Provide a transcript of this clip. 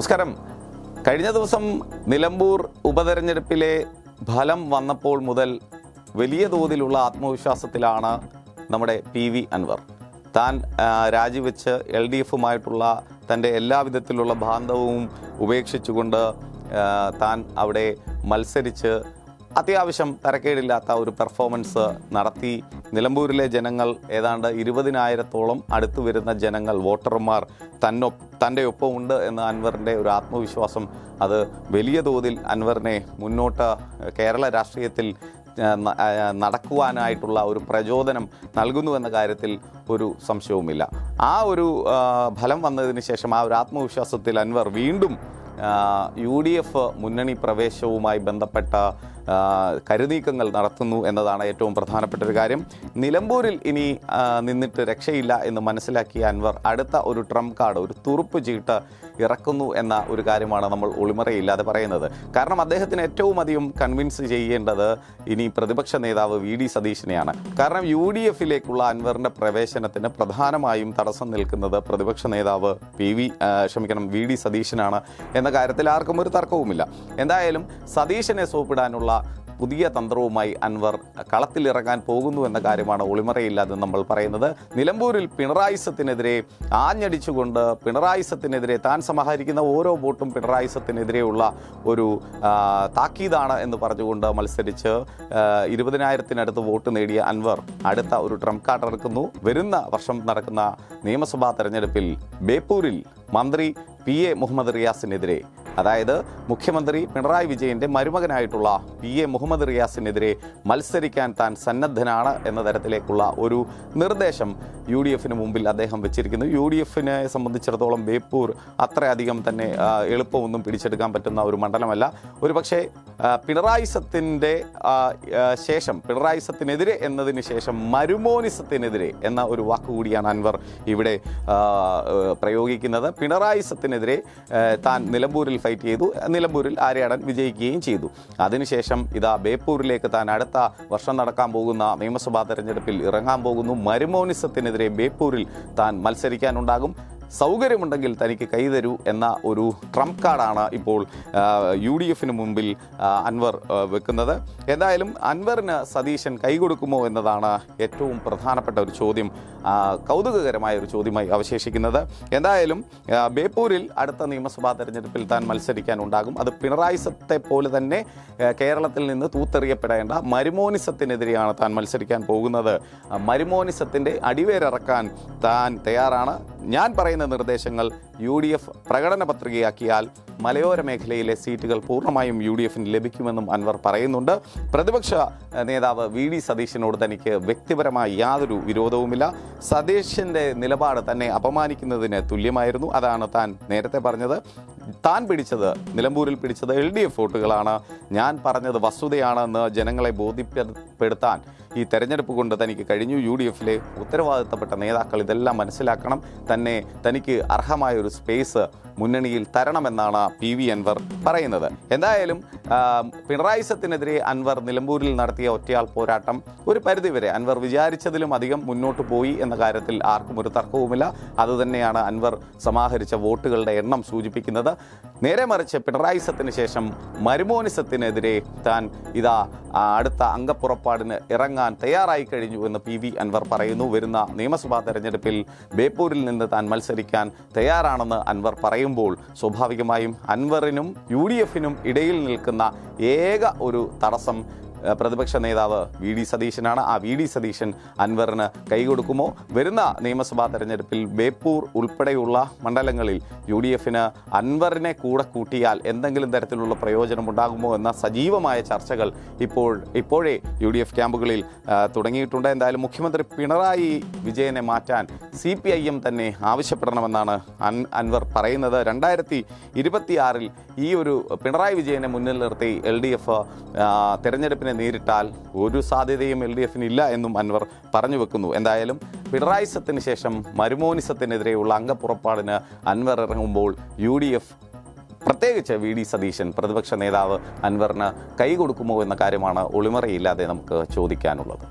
നമസ്കാരം. കഴിഞ്ഞ ദിവസം നിലമ്പൂർ ഉപതെരഞ്ഞെടുപ്പിലെ ഫലം വന്നപ്പോൾ മുതൽ വലിയ തോതിലുള്ള ആത്മവിശ്വാസത്തിലാണ് നമ്മുടെ പി വി അൻവർ. താൻ രാജിവെച്ച് എൽ ഡി എഫുമായിട്ടുള്ള തന്റെ എല്ലാവിധത്തിലുള്ള ബാന്ധവവും ഉപേക്ഷിച്ചുകൊണ്ട് താൻ അവിടെ മത്സരിച്ച് അത്യാവശ്യം തരക്കേടില്ലാത്ത ഒരു പെർഫോമൻസ് നടത്തി നിലമ്പൂരിലെ ജനങ്ങൾ ഏതാണ്ട് ഇരുപതിനായിരത്തോളം അടുത്തു വരുന്ന ജനങ്ങൾ വോട്ടർമാർ തന്നൊ തന്റെ ഒപ്പമുണ്ട് എന്ന അൻവറിന്റെ ഒരു ആത്മവിശ്വാസം. അത് വലിയ തോതിൽ അൻവറിനെ മുന്നോട്ട് കേരള രാഷ്ട്രീയത്തിൽ നടക്കുവാനായിട്ടുള്ള ഒരു പ്രചോദനം നൽകുന്നു എന്ന കാര്യത്തിൽ ഒരു സംശയവുമില്ല. ആ ഒരു ഫലം വന്നതിന് ശേഷം ആ ഒരു ആത്മവിശ്വാസത്തിൽ അൻവർ വീണ്ടും യു ഡി എഫ് മുന്നണി പ്രവേശവുമായി ബന്ധപ്പെട്ട കരുനീക്കങ്ങൾ നടത്തുന്നു എന്നതാണ് ഏറ്റവും പ്രധാനപ്പെട്ട ഒരു കാര്യം. നിലമ്പൂരിൽ ഇനി നിന്നിട്ട് രക്ഷയില്ല എന്ന് മനസ്സിലാക്കിയ അൻവർ അടുത്ത ഒരു ട്രംപ് കാർഡ് ഒരു തുറുപ്പ് ചീട്ട് ഇറക്കുന്നു എന്ന ഒരു കാര്യമാണ് നമ്മൾ ഒളിമറയില്ലാതെ പറയുന്നത്. കാരണം അദ്ദേഹത്തിന് ഏറ്റവും അധികം കൺവിൻസ് ചെയ്യേണ്ടത് ഇനി പ്രതിപക്ഷ നേതാവ് വി ഡി സതീശനെയാണ്. കാരണം യു ഡി എഫിലേക്കുള്ള അൻവറിന്റെ പ്രവേശനത്തിന് പ്രധാനമായും തടസ്സം നിൽക്കുന്നത് പ്രതിപക്ഷ നേതാവ് പി വി ക്ഷമിക്കണം വി ഡി സതീശനാണ് എന്ന കാര്യത്തിൽ ആർക്കും ഒരു തർക്കവുമില്ല. എന്തായാലും സതീശനെ സോപ്പിടാനുള്ള പുതിയ തന്ത്രവുമായി അൻവർ കളത്തിലിറങ്ങാൻ പോകുന്നു എന്ന കാര്യമാണ് ഒളിമറയില്ലാതെ നമ്മൾ പറയുന്നത്. നിലമ്പൂരിൽ പിണറായിസത്തിനെതിരെ ആഞ്ഞടിച്ചുകൊണ്ട് പിണറായിസത്തിനെതിരെ താൻ സമാഹരിക്കുന്ന ഓരോ വോട്ടും പിണറായിസത്തിനെതിരെയുള്ള ഒരു താക്കീതാണ് എന്ന് പറഞ്ഞുകൊണ്ട് മത്സരിച്ച് ഇരുപതിനായിരത്തിനടുത്ത് വോട്ട് നേടിയ അൻവർ അടുത്ത ഒരു ട്രംപ് കാർഡ് ഇറക്കുന്നു വരുന്ന വർഷം നടക്കുന്ന നിയമസഭാ തെരഞ്ഞെടുപ്പിൽ ബേപ്പൂരിൽ മന്ത്രി പി എ മുഹമ്മദ് റിയാസിനെതിരെ അതായത് മുഖ്യമന്ത്രി പിണറായി വിജയന്റെ മരുമകനായിട്ടുള്ള പി എ മുഹമ്മദ് റിയാസിനെതിരെ മത്സരിക്കാൻ താൻ സന്നദ്ധനാണ് എന്ന തരത്തിലേക്കുള്ള ഒരു നിർദ്ദേശം യു ഡി എഫിന് മുമ്പിൽ അദ്ദേഹം വെച്ചിരിക്കുന്നു. യു ഡി എഫിനെ സംബന്ധിച്ചിടത്തോളം ബേപ്പൂർ അത്രയധികം തന്നെ എളുപ്പമൊന്നും പിടിച്ചെടുക്കാൻ പറ്റുന്ന ഒരു മണ്ഡലമല്ല. ഒരു പക്ഷേ പിണറായിസത്തിന്റെ ശേഷം പിണറായി സത്തിനെതിരെ എന്നതിന് ശേഷം മരുമോനിസത്തിനെതിരെ എന്ന ഒരു വാക്കുകൂടിയാണ് അൻവർ ഇവിടെ പ്രയോഗിക്കുന്നത്. പിണറായി സത്തിനെതിരെ താൻ നിലമ്പൂരിൽ ഫൈറ്റ് ചെയ്തു. നിലമ്പൂരിൽ ആര്യാടൻ വിജയിക്കുകയും ചെയ്തു. അതിനുശേഷം ഇതാ ബേപ്പൂരിലേക്ക് താൻ അടുത്ത വർഷം നടക്കാൻ പോകുന്ന നിയമസഭാ തെരഞ്ഞെടുപ്പിൽ ഇറങ്ങാൻ പോകുന്നു. മരുമോനിസത്തിനെതിരെ ബേപ്പൂരിൽ താൻ മത്സരിക്കാനുണ്ടാകും. സൗകര്യമുണ്ടെങ്കിൽ തനിക്ക് കൈതരൂ എന്ന ഒരു ട്രംപ് കാർഡാണ് ഇപ്പോൾ യു ഡി എഫിന് മുമ്പിൽ അൻവർ വെക്കുന്നത്. എന്തായാലും അൻവറിന് സതീശൻ കൈകൊടുക്കുമോ എന്നതാണ് ഏറ്റവും പ്രധാനപ്പെട്ട ഒരു ചോദ്യം കൗതുകകരമായ ഒരു ചോദ്യമായി അവശേഷിക്കുന്നത്. എന്തായാലും ബേപ്പൂരിൽ അടുത്ത നിയമസഭാ തെരഞ്ഞെടുപ്പിൽ താൻ മത്സരിക്കാനുണ്ടാകും. അത് പിണറായിസത്തെ പോലെ തന്നെ കേരളത്തിൽ നിന്ന് തൂത്തെറിയപ്പെടേണ്ട മരുമോനിസത്തിനെതിരെയാണ് താൻ മത്സരിക്കാൻ പോകുന്നത്. മരുമോനിസത്തിന്റെ അടിവേരിറക്കാൻ താൻ തയ്യാറാണ്. ഞാൻ പറയുന്ന നിർദ്ദേശങ്ങൾ യു ഡി എഫ് പ്രകടന പത്രികയാക്കിയാൽ മലയോര മേഖലയിലെ സീറ്റുകൾ പൂർണമായും യു ഡി എഫിന് ലഭിക്കുമെന്നും അൻവർ പറയുന്നുണ്ട്. പ്രതിപക്ഷ നേതാവ് വി ഡി സതീശനോട് തനിക്ക് വ്യക്തിപരമായി യാതൊരു വിരോധവുമില്ല. സതീശന്റെ നിലപാട് തന്നെ അപമാനിക്കുന്നതിന് തുല്യമായിരുന്നു. അതാണ് താൻ നേരത്തെ പറഞ്ഞത്. താൻ പിടിച്ചത് നിലമ്പൂരിൽ പിടിച്ചത് എൽ ഡി എഫ് വോട്ടുകളാണ്. ഞാൻ പറഞ്ഞത് വസ്തുതയാണെന്ന് ജനങ്ങളെ ബോധ്യപ്പെടുത്താൻ ഈ തെരഞ്ഞെടുപ്പ് കൊണ്ട് തനിക്ക് കഴിഞ്ഞു. യു ഡി എഫിലെ ഉത്തരവാദിത്തപ്പെട്ട നേതാക്കൾ ഇതെല്ലാം മനസ്സിലാക്കണം. തന്നെ തനിക്ക് അർഹമായ ഒരു സ്പേസ് മുന്നണിയിൽ തരണമെന്നാണ് പി വി അൻവർ പറയുന്നത്. എന്തായാലും പിണറായി സത്തിനെതിരെ അൻവർ നിലമ്പൂരിൽ നടത്തിയ ഒറ്റയാൾ പോരാട്ടം ഒരു പരിധിവരെ അൻവർ വിചാരിച്ചതിലും അധികം മുന്നോട്ട് പോയി എന്ന കാര്യത്തിൽ ആർക്കും ഒരു തർക്കവുമില്ല. അതുതന്നെയാണ് അൻവർ സമാഹരിച്ച വോട്ടുകളുടെ എണ്ണം സൂചിപ്പിക്കുന്നത്. നേരെ മറിച്ച് പിണറായി സത്തിന് ശേഷം മരുമോനിസത്തിനെതിരെ താൻ ഇതാ അടുത്ത അംഗപ്പുറപ്പാടിന് ഇറങ്ങാൻ തയ്യാറായി കഴിഞ്ഞു എന്ന് പി വി അൻവർ പറയുന്നു. വരുന്ന നിയമസഭാ തെരഞ്ഞെടുപ്പിൽ ബേപ്പൂരിൽ നിന്ന് താൻ മത്സരിക്കാൻ തയ്യാറാണെന്ന് അൻവർ പറയുമ്പോൾ സ്വാഭാവികമായും അൻവറിനും യു ഡി എഫിനും ഇടയിൽ നിൽക്കുന്ന ഏക ഒരു തടസ്സം പ്രതിപക്ഷ നേതാവ് വി ഡി സതീശനാണ്. ആ വി ഡി സതീശൻ അൻവറിന് കൈകൊടുക്കുമോ? വരുന്ന നിയമസഭാ തെരഞ്ഞെടുപ്പിൽ ബേപ്പൂർ ഉൾപ്പെടെയുള്ള മണ്ഡലങ്ങളിൽ യു ഡി എഫിന് അൻവറിനെ കൂടെ കൂട്ടിയാൽ എന്തെങ്കിലും തരത്തിലുള്ള പ്രയോജനം ഉണ്ടാകുമോ എന്ന സജീവമായ ചർച്ചകൾ ഇപ്പോൾ ഇപ്പോഴേ യു ഡി എഫ് ക്യാമ്പുകളിൽ തുടങ്ങിയിട്ടുണ്ട്. എന്തായാലും മുഖ്യമന്ത്രി പിണറായി വിജയനെ മാറ്റാൻ സി പി ഐ എം തന്നെ ആവശ്യപ്പെടണമെന്നാണ് അൻ അൻവർ പറയുന്നത്. രണ്ടായിരത്തി ഇരുപത്തിയാറിൽ ഈ ഒരു പിണറായി വിജയനെ മുന്നിൽ നിർത്തി എൽ ഡി എഫ് തെരഞ്ഞെടുപ്പിനെ നേരിട്ടാൽ ഒരു സാധ്യതയും എൽ ഡി എഫിന് ഇല്ല എന്നും അൻവർ പറഞ്ഞു വെക്കുന്നു. എന്തായാലും പിണറായിസത്തിന് ശേഷം മരുമോനിസത്തിനെതിരെയുള്ള അംഗപ്പുറപ്പാടിന് അൻവർ ഇറങ്ങുമ്പോൾ യു ഡി എഫ് പ്രത്യേകിച്ച് വി ഡി സതീശൻ പ്രതിപക്ഷ നേതാവ് അൻവറിന് കൈ കൊടുക്കുമോ എന്ന കാര്യമാണ് ഒളിമറയില്ലാതെ നമുക്ക് ചോദിക്കാനുള്ളത്.